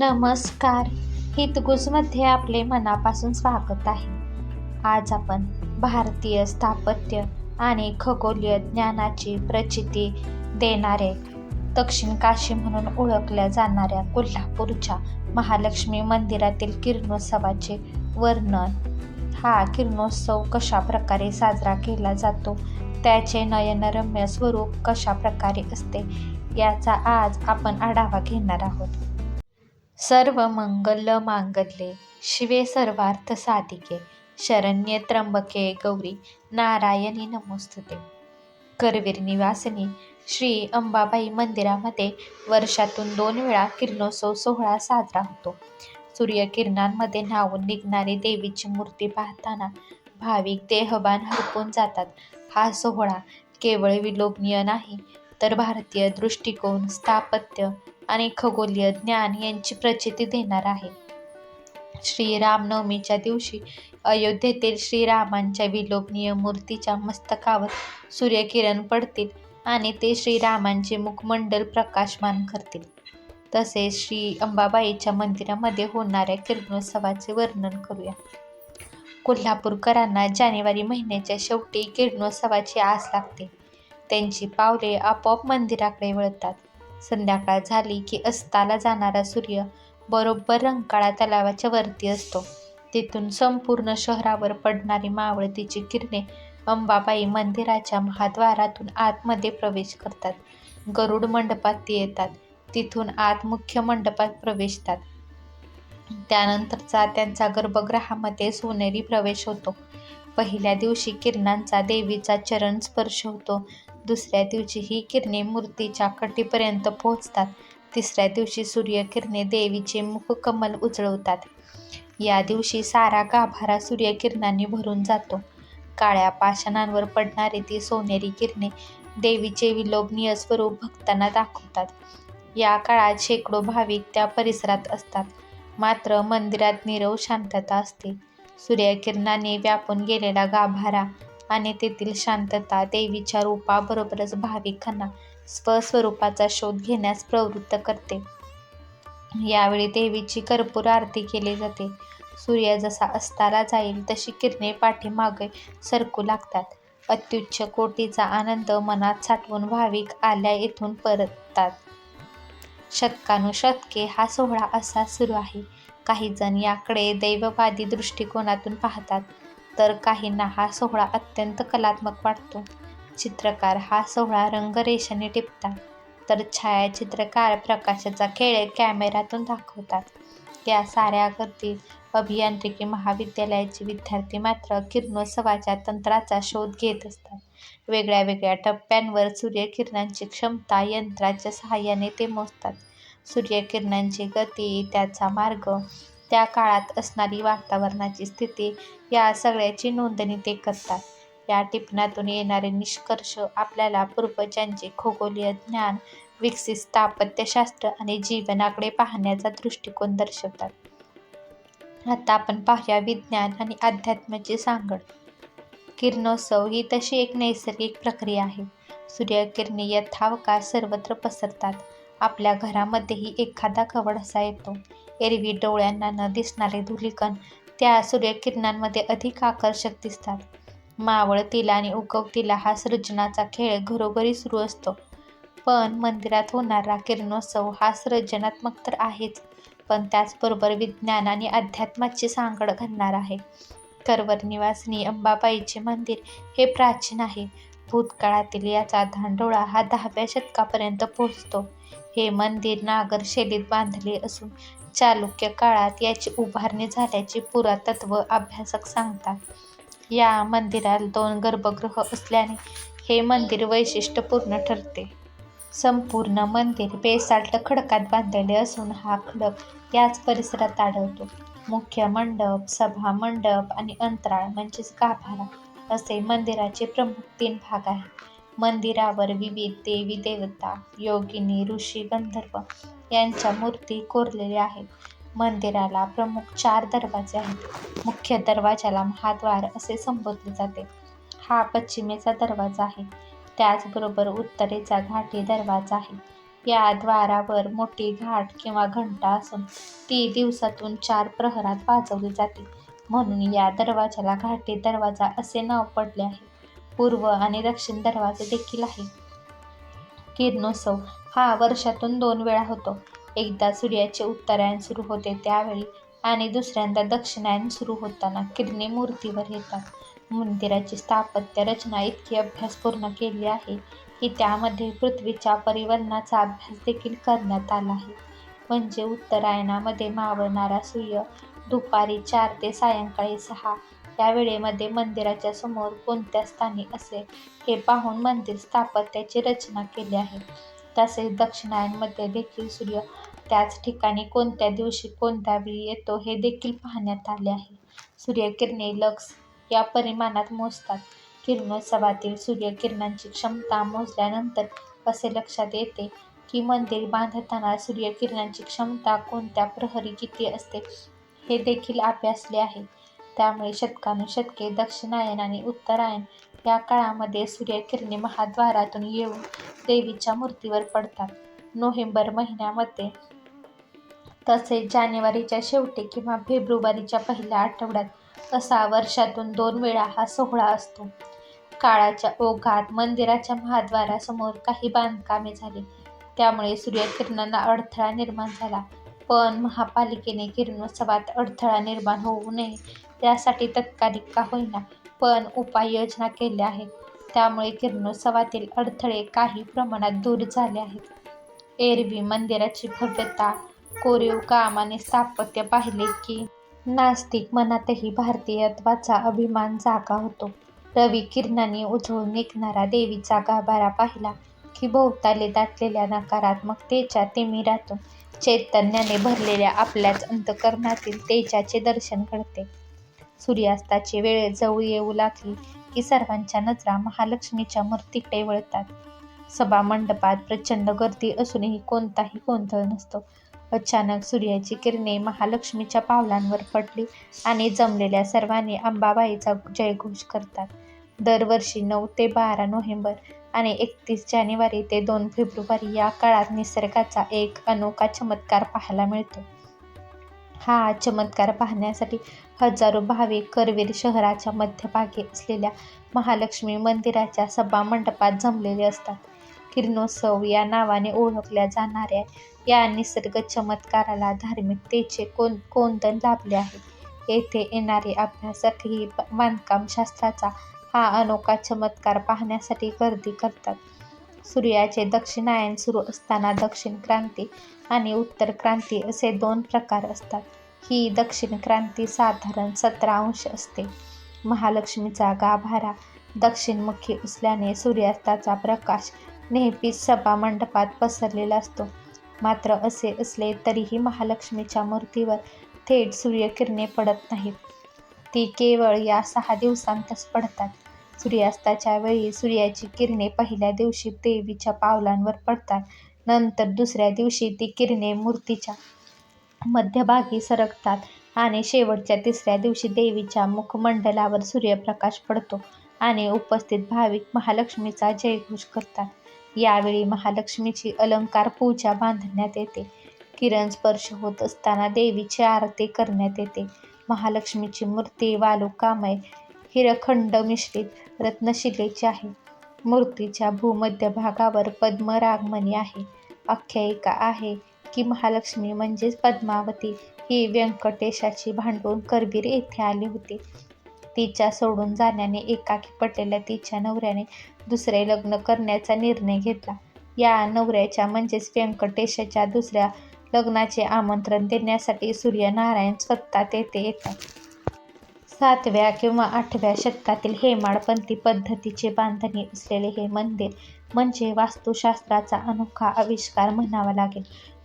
नमस्कार. हितगुजमध्ये आपले मनापासून स्वागत आहे. आज आपण भारतीय स्थापत्य आणि खगोलीय ज्ञानाची प्रचिती देणारे दक्षिण काशी म्हणून ओळखल्या जाणाऱ्या कोल्हापूरच्या महालक्ष्मी मंदिरातील किरणोत्सवाचे वर्णन. हा किरणोत्सव कशा प्रकारे साजरा केला जातो? त्याचे नयनरम्य स्वरूप कशा प्रकारे असते? याचा आज आपण आढावा घेणार आहोत. सर्व मंगल मांगल्ये शिवे सर्वार्थ साधिके शरण्ये त्र्यंबके गौरी नारायणी नमोस्तुते. करवीर निवासिनी श्री अंबाबाई मंदिरामध्ये वर्षातून दोन वेळा किरणोत्सव सोहळा साजरा होतो. सूर्यकिरणांमध्ये न्हावून निघणारी देवीची मूर्ती पाहताना भाविक देहबान हरपून जातात. हा सोहळा केवळ विलोभनीय नाही तर भारतीय दृष्टिकोन स्थापत्य आणि खगोलीय ज्ञान यांची प्रचिती देणार आहे. श्रीरामनवमीच्या दिवशी अयोध्येतील श्रीरामांच्या विलोभनीय मूर्तीच्या मस्तकावर सूर्यकिरण पडतील आणि ते श्रीरामांचे मुखमंडल प्रकाशमान करतील. तसेच श्री अंबाबाईच्या मंदिरामध्ये होणाऱ्या किरणोत्सवाचे वर्णन करूया. कोल्हापूरकरांना जानेवारी महिन्याच्या शेवटी किरणोत्सवाची आस लागते. त्यांची पावले आपोआप मंदिराकडे वळतात. संध्याकाळ झाली की अस्ताला जाणारा सूर्य बरोबर रंकाळा तलावाच्या वरती असतो. तिथून संपूर्ण शहरावर पडणारी मावळतीची किरणे अंबाबाई मंदिराच्या महाद्वारातून आतमध्ये प्रवेश करतात. गरुड मंडपात ते येतात. तिथून आत मुख्य मंडपात प्रवेशतात. त्यानंतरचा त्यांचा गर्भगृहामध्ये सोनेरी प्रवेश होतो. पहिल्या दिवशी किरणांचा देवीचा चरण स्पर्श होतो. दुसऱ्या दिवशी ही किरणे मूर्तीच्या कटीपर्यंत पोहोचतात. तिसऱ्या दिवशी सूर्यकिरणे देवीचे मुखकमल उजळवतात. या दिवशी सारा गाभारा सूर्यकिरणांनी भरून जातो. काळ्या पाषाणांवर पडणारी ती सोनेरी किरणे देवीचे विलोभनीय स्वरूप भक्तांना दाखवतात. या काळात शेकडो भाविक त्या परिसरात असतात. मात्र मंदिरात नीरव शांतता असते. सूर्यकिरणाने व्यापून गेलेला गाभारा आणि तेथील शांतता देवीच्या रूपाबरोबरच भाविकांना स्वस्वरूपाचा शोध घेण्यास प्रवृत्त करते. यावेळी देवीची कर्पूर आरती केली जाते. सूर्य जसा अस्ताला जाईल तशी किरणे पाठीमागे सरकू लागतात. अत्युच्च कोटीचा आनंद मनात साठवून भाविक आल्या येथून परततात. शतकानुशतके हा सोहळा असा सुरू आहे. काही जण याकडे दैववादी दृष्टिकोनातून पाहतात. तर काहींना हा सोहळा अत्यंत कलात्मक वाटतो. चित्रकार हा सोहळा रंगरेषाने टिपतात तर छायाचित्रकार प्रकाशाचा खेळ कॅमेऱ्यातून दाखवतात. या साऱ्या गर्दीत अभियांत्रिकी महाविद्यालयाचे विद्यार्थी मात्र किरणोत्सवाच्या तंत्राचा शोध घेत असतात. वेगळ्या वेगळ्या टप्प्यांवर सूर्यकिरणांची क्षमता यंत्राच्या सहाय्याने ते मोजतात. सूर्यकिरणांची गती त्याचा मार्ग त्या काळात असणारी वातावरणाची स्थिती या सगळ्याची नोंदणी ते करतात. या टिपणातून येणारे निष्कर्ष आपल्याला पूर्वजांचे खगोलीय ज्ञान विकसित स्थापत्यशास्त्र आणि जीवनाकडे पाहण्याचा दृष्टिकोन दर्शवतात. आता आपण पाहूया विज्ञान आणि अध्यात्माची सांगड. किरणोत्सव ही तशी एक नैसर्गिक प्रक्रिया आहे. सूर्यकिरणे यथावकाश सर्वत्र पसरतात. आपल्या घरामध्येही एखादा कवड असा येतो. एरवी डोळ्यांना न दिसणारे धुलिकण त्या सूर्यकिरणांमध्ये अधिक आकर्षक दिसतात. मावळतीला आणि उगवतीला हा सृजनाचा खेळ घरोघरी सुरू असतो. पण मंदिरात होणारा किरणोत्सव हा सृजनात्मक तर आहेच पण त्याचबरोबर विज्ञान आणि अध्यात्माची सांगड घालणार आहे. करवर निवासिनी अंबाबाईचे मंदिर हे प्राचीन आहे. भूतकाळातील याचा धांडोळा हा दहाव्या शतकापर्यंत पोहोचतो. हे मंदिर नागर शैलीत बांधले असून चालुक्य काळात याची उभारणी झाल्याचे पुरातत्व अभ्यासक सांगतात. या मंदिरात दोन गर्भगृह असल्याने हे मंदिर वैशिष्ट्यपूर्ण ठरते. संपूर्ण मंदिर बेसाल्ट खडकात बांधलेले असून हा खडक याच परिसरात आढळतो. मुख्य मंडप सभा मंडप आणि अंतराळ म्हणजेच गाभारा असे मंदिराचे प्रमुख तीन भाग आहेत. मंदिरावर विविध देवी देवता योगिनी ऋषी गंधर्व यांच्या मूर्ती कोरलेल्या आहेत. मंदिराला प्रमुख चार दरवाजे आहेत. मुख्य दरवाजाला महाद्वार असे संबोधले जाते. हा पश्चिमेचा दरवाजा आहे. त्याचबरोबर उत्तरेचा घाटी दरवाजा आहे. या द्वारावर मोठी घाट किंवा घंटा असून ती दिवसातून चार प्रहरात वाजवली जाते. म्हणून या दरवाजाला घाटी दरवाजा असे नाव पडले आहे. पूर्व आणि दक्षिण दरवाजे देखील आहे किरणोत्सव हा वर्षातून दोन वेळा होतो. एकदा सूर्याचे उत्तरायण सुरू होते त्यावेळी आणि दुसऱ्यांदा दक्षिणायन सुरू होताना किरणे मूर्तीवर येतात. मंदिराची स्थापत्य रचना इतकी अभ्यासपूर्ण केली आहे की त्यामध्ये पृथ्वीच्या परिवलनाचा अभ्यास देखील करण्यात आला आहे. म्हणजे उत्तरायणामध्ये मावळणारा सूर्य दुपारी चार ते सायंकाळी सहा त्या वेळेमध्ये मंदिराच्या समोर कोणत्या स्थानी असेल हे पाहून मंदिर स्थापत्याची रचना केली आहे. तसेच दक्षिणायनमध्ये देखील सूर्य त्याच ठिकाणी कोणत्या दिवशी कोणत्या वेळी येतो हे देखील पाहण्यात आले आहे. सूर्यकिरणे लक्स या परिमाणात मोजतात. किरणोत्सवातील सूर्यकिरणांची क्षमता मोजल्यानंतर असे लक्षात येते की मंदिर बांधताना सूर्यकिरणांची क्षमता कोणत्या प्रहरी किती असते हे देखील अभ्यासले आहे. त्यामुळे शतकानुशतके दक्षिणायन आणि उत्तरायण या काळामध्ये सूर्यकिरणे महाद्वारातून येऊन देवीच्या मूर्तीवर पडतात. नोव्हेंबर महिन्यामध्ये तसेच जानेवारीच्या शेवटी किंवा फेब्रुवारीच्या पहिल्या आठवड्यात असा वर्षातून दोन वेळा हा सोहळा असतो. काळाच्या ओघात मंदिराच्या महाद्वारासमोर काही बांधकामे झाली. त्यामुळे सूर्यकिरणांना अडथळा निर्माण झाला. पण महापालिकेने किरणोत्सवात अडथळा निर्माण होऊ नये त्यासाठी तत्कालिक का होईना पण उपाययोजना केल्या आहेत. त्यामुळे किरणोत्सवातील अडथळे काही प्रमाणात दूर झाले आहेत. एरवी मंदिराची भव्यता कोरीव काम आणि स्थापत्य पाहिले की नास्तिक मनातही भारतीयत्वाचा अभिमान जागा होतो. रवी किरणाने उजळून निघणारा देवीचा गाभारा पाहिला की भोवताली दाटलेल्या नकारात्मकतेच्या तिमिरातून चैतन्याने भरलेल्या आपल्याच अंतकरणातील तेजाचे दर्शन घडते. सूर्यास्ताची वेळ जवळ येऊ लागली की सर्वांच्या नजरा महालक्ष्मीच्या मूर्तीकडे वळतात. सभा मंडपात प्रचंड गर्दी असूनही कोणताही गोंधळ नसतो. अचानक सूर्याची किरणे महालक्ष्मीच्या पावलांवर पडली आणि जमलेल्या सर्वांनी अंबाबाईचा जयघोष करतात. दरवर्षी नऊ ते बारा नोव्हेंबर आणि एकतीस जानेवारी ते दोन फेब्रुवारी या काळात निसर्गाचा एक अनोखा चमत्कार पाहायला मिळतो. हा चमत्कार पाहण्यासाठी हजारो भाविक करवीर शहराच्या मध्यभागी असलेल्या महालक्ष्मी मंदिराच्या सभा मंडपात जमलेले असतात. किरणोत्सव या नावाने ओळखल्या जाणाऱ्या या निसर्ग चमत्काराला धार्मिकतेचे कोण कोंदण लाभले आहे. येथे येणारे अभ्यासकही बांधकामशास्त्राचा हा अनोखा चमत्कार पाहण्यासाठी गर्दी करतात. सूर्याचे दक्षिणायन सुरू असताना दक्षिण क्रांती आणि उत्तर क्रांती असे दोन प्रकार असतात. ही दक्षिण क्रांती साधारण सतरा अंश असते. महालक्ष्मीचा गाभारा दक्षिणमुखी असल्याने सूर्यास्ताचा प्रकाश नेहमीच सभा मंडपात पसरलेला असतो. मात्र असे असले तरीही महालक्ष्मीच्या मूर्तीवर थेट सूर्यकिरणे पडत नाहीत. ती केवळ या सहा दिवसांतच पडतात. सूर्यास्ताच्या वेळी सूर्याची किरणे पहिल्या दिवशी देवीच्या पावलांवर पडतात. नंतर दुसऱ्या दिवशी ती किरणे मूर्तीच्या मध्यभागी सरकतात आणि शेवटच्या तिसऱ्या दिवशी देवीच्या मुखमंडलावर सूर्यप्रकाश पडतो आणि उपस्थित भाविक महालक्ष्मीचा जयघोष करतात. यावेळी महालक्ष्मीची अलंकार पूजा बांधण्यात येते. किरण स्पर्श होत असताना देवीची आरती करण्यात येते. महालक्ष्मीची मूर्ती वालुकामय हिरखंड मिश्रित रत्नशिलेची आहे. मूर्तीच्या भूमध्य भागावर पद्मरागमणी आहे. आख्यायिका आहे की महालक्ष्मी म्हणजेच पद्मावती. ही व्यंकटेशाची भांडून करवीर येथे आली होती. तिच्या सोडून जाण्याने एकाकी पडलेल्या तिच्या नवऱ्याने दुसरे लग्न करण्याचा निर्णय घेतला. या नवऱ्याच्या म्हणजेच व्यंकटेशाच्या दुसऱ्या लग्नाचे आमंत्रण देण्यासाठी सूर्यनारायण स्वतः तेथे येतात. सातव्या किंवा आठव्या शतकातील हेमाडपंथी पद्धतीचे बांधणी असलेले हे मंदिर म्हणजे वास्तुशास्त्राचा अनोखा आविष्कार म्हणावा लागेल.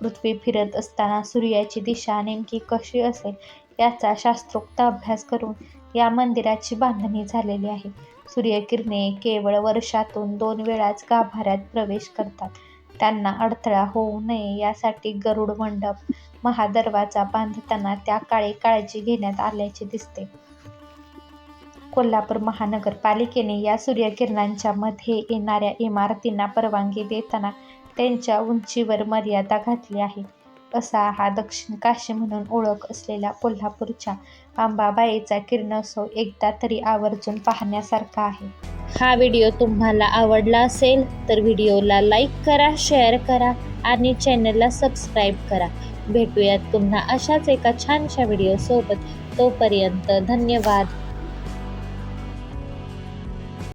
पृथ्वी फिरत असताना सूर्याची दिशा नेमकी कशी असेल याचा शास्त्रोक्त अभ्यास करून या मंदिराची बांधणी झालेली आहे. सूर्यकिरणे केवळ वर्षातून दोन वेळाच गाभाऱ्यात प्रवेश करतात. त्यांना अडथळा होऊ नये यासाठी गरुड मंडप महादरवाजा बांधताना त्या काळी काळजी घेण्यात आल्याचे दिसते. कोल्हापूर महानगरपालिकेने या सूर्यकिरणांच्या मध्ये येणाऱ्या इमारतींना परवानगी देताना त्यांच्या उंचीवर मर्यादा घातली आहे. असा हा दक्षिण काशी म्हणून ओळख असलेला कोल्हापूरच्या अंबाबाईचा किरणोत्सव एकदा तरी आवर्जून पाहण्यासारखा आहे. हा व्हिडिओ तुम्हाला आवडला असेल तर व्हिडिओला लाईक करा शेअर करा आणि चॅनलला सबस्क्राईब करा. भेटूयात पुन्हा अशाच एका छानशा व्हिडिओसोबत. तोपर्यंत धन्यवाद.